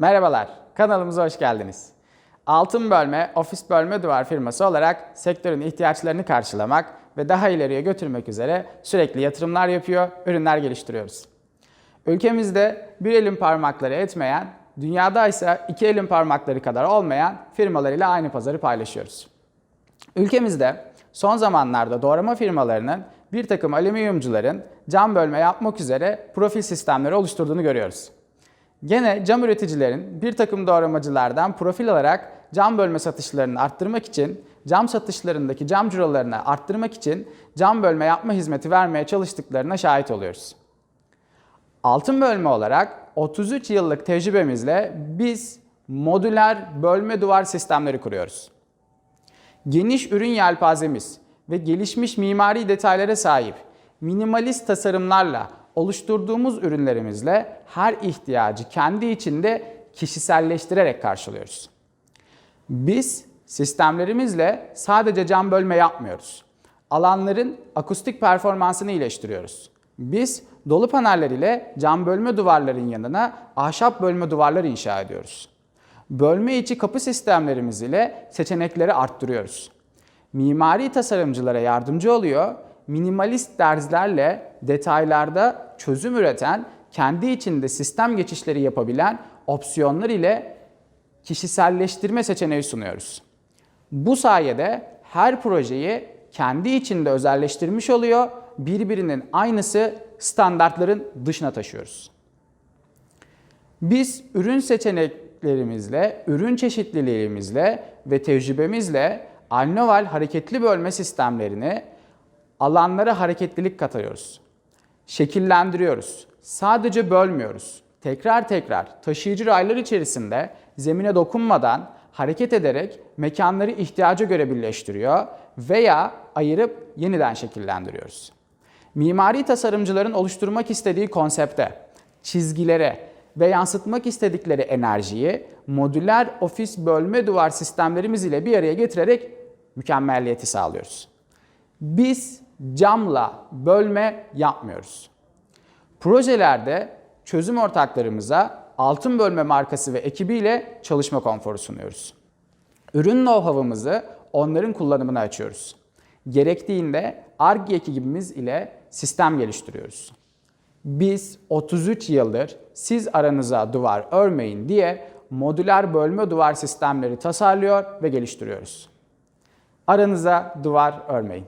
Merhabalar, kanalımıza hoş geldiniz. Altın Bölme, ofis bölme duvar firması olarak sektörün ihtiyaçlarını karşılamak ve daha ileriye götürmek üzere sürekli yatırımlar yapıyor, ürünler geliştiriyoruz. Ülkemizde bir elin parmakları etmeyen, dünyada ise iki elin parmakları kadar olmayan firmalarıyla aynı pazarı paylaşıyoruz. Ülkemizde son zamanlarda doğrama firmalarının bir takım alüminyumcuların cam bölme yapmak üzere profil sistemleri oluşturduğunu görüyoruz. Gene cam üreticilerin bir takım doğramacılardan profil alarak cam bölme satışlarını arttırmak için, cam satışlarındaki cam cirolarını arttırmak için cam bölme yapma hizmeti vermeye çalıştıklarına şahit oluyoruz. Altın bölme olarak 33 yıllık tecrübemizle biz modüler bölme duvar sistemleri kuruyoruz. Geniş ürün yelpazemiz ve gelişmiş mimari detaylara sahip minimalist tasarımlarla oluşturduğumuz ürünlerimizle her ihtiyacı kendi içinde kişiselleştirerek karşılıyoruz. Biz sistemlerimizle sadece cam bölme yapmıyoruz. Alanların akustik performansını iyileştiriyoruz. Biz dolu paneller ile cam bölme duvarların yanına ahşap bölme duvarlar inşa ediyoruz. Bölme içi kapı sistemlerimiz ile seçenekleri arttırıyoruz. Mimari tasarımcılara yardımcı oluyor, minimalist derzlerle detaylarda çözüm üreten, kendi içinde sistem geçişleri yapabilen opsiyonlar ile kişiselleştirme seçeneği sunuyoruz. Bu sayede her projeyi kendi içinde özelleştirmiş oluyor, birbirinin aynısı standartların dışına taşıyoruz. Biz ürün seçeneklerimizle, ürün çeşitliliğimizle ve tecrübemizle Alnoval hareketli bölme sistemlerini alanlara hareketlilik katıyoruz. Şekillendiriyoruz. Sadece bölmüyoruz. Tekrar tekrar taşıyıcı raylar içerisinde zemine dokunmadan hareket ederek mekanları ihtiyaca göre birleştiriyor veya ayırıp yeniden şekillendiriyoruz. Mimari tasarımcıların oluşturmak istediği konsepte, çizgilere ve yansıtmak istedikleri enerjiyi modüler ofis bölme duvar sistemlerimiz ile bir araya getirerek mükemmelliyeti sağlıyoruz. Biz camla bölme yapmıyoruz. Projelerde çözüm ortaklarımıza altın bölme markası ve ekibiyle çalışma konforu sunuyoruz. Ürün know-how'ımızı onların kullanımına açıyoruz. Gerektiğinde ARGE ekibimiz ile sistem geliştiriyoruz. Biz 33 yıldır siz aranıza duvar örmeyin diye modüler bölme duvar sistemleri tasarlıyor ve geliştiriyoruz. Aranıza duvar örmeyin.